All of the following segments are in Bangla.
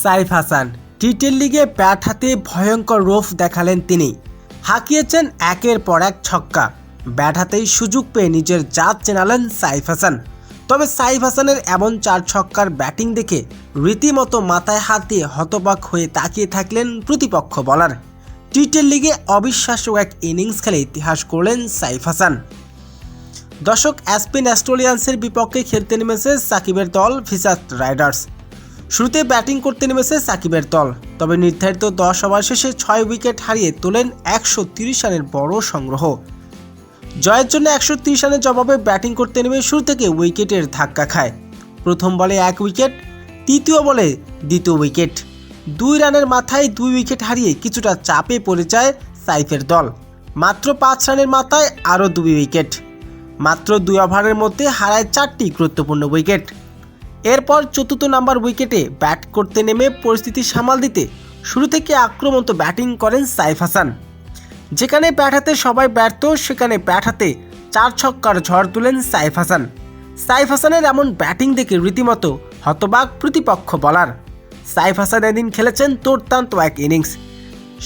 সাইফ হাসান। টি টেন লিগে ব্যাট হাতে ভয়ঙ্কর রোফ দেখালেন তিনি। হাঁকিয়েছেন একের পর এক ছক্কা। ব্যাট হাতেই সুযোগ পেয়ে নিজের জাত চেনালেন সাইফ হাসান। তবে সাইফ হাসানের এমন চার ছক্কার ব্যাটিং দেখে রীতিমতো মাথায় হাত দিয়ে হতবাক হয়ে তাকিয়ে থাকলেন প্রতিপক্ষ বলার। টি টেন লিগে অবিশ্বাস্য এক ইনিংস খেলে ইতিহাস করলেন সাইফ হাসান। দর্শক, অ্যাসপিন অ্যাস্ট্রোলিয়ান্সের বিপক্ষে খেলতে নেমেছে সাকিবের দল ভিসাত রাইডার্স। শুরুতে ব্যাটিং করতে নেমেছে সাকিবের দল, তবে নির্ধারিত দশ ওভার শেষে ছয় উইকেট হারিয়ে তোলেন একশো তিরিশ রানের বড় সংগ্রহ। জয়ের জন্য একশো তিরিশ রানের জবাবে ব্যাটিং করতে নেমে শুরু থেকে উইকেটের ধাক্কা খায়। প্রথম বলে এক উইকেট, তৃতীয় বলে দ্বিতীয় উইকেট। দুই রানের মাথায় দুই উইকেট হারিয়ে কিছুটা চাপে পড়ে যায় সাইফের দল। মাত্র পাঁচ রানের মাথায় আরও দুই উইকেট। মাত্র দুই ওভারের মধ্যে হারায় চারটি গুরুত্বপূর্ণ উইকেট। এরপর চতুর্থ নাম্বার উইকেটে ব্যাট করতে নেমে পরিস্থিতি সামাল দিতে শুরু থেকে আক্রমন্ত ব্যাটিং করেন সাইফ হাসান। যেখানে ব্যাট হাতে সবাই ব্যর্থ, সেখানে ব্যাট হাতে চার ছক্কার ঝড় তুলেন সাইফ হাসান। সাইফ হাসানের এমন ব্যাটিং দেখে রীতিমতো হতবাক প্রতিপক্ষ বলার। সাইফ হাসান এদিন খেলেছেন দুর্দান্ত এক ইনিংস।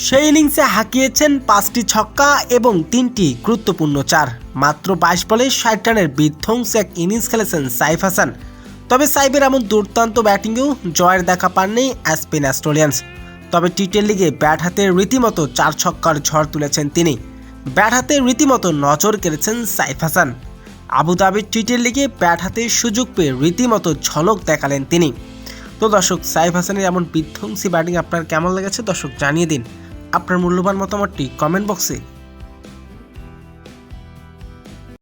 সেই ইনিংসে হাঁকিয়েছেন পাঁচটি ছক্কা এবং তিনটি গুরুত্বপূর্ণ চার। মাত্র বাইশ বলে ষাট রানের বিধ্বংসী এক ইনিংস খেলেছেন সাইফ হাসান। তবে সাইবের এমন দুর্দান্ত ব্যাটিংয়েও জয়ের দেখা পাননি অ্যাসপিন অ্যাস্ট্রোলিয়ান্স তবে টি টেন লিগে ব্যাট হাতে রীতিমতো চার ছক্কার ঝড় তুলেছেন তিনি। ব্যাট হাতে রীতিমতো নজর কেড়েছেন সাইফ হাসান। আবুধাবির টি টেন লিগে ব্যাট হাতে সুযোগ পেয়ে রীতিমতো ঝলক দেখালেন তিনি। তো দর্শক, সাইফ হাসানের এমন বিধ্বংসী ব্যাটিং আপনার কেমন লেগেছে? দর্শক, জানিয়ে দিন। আপনার মূল্যবান মতামতটি কমেন্ট বক্সে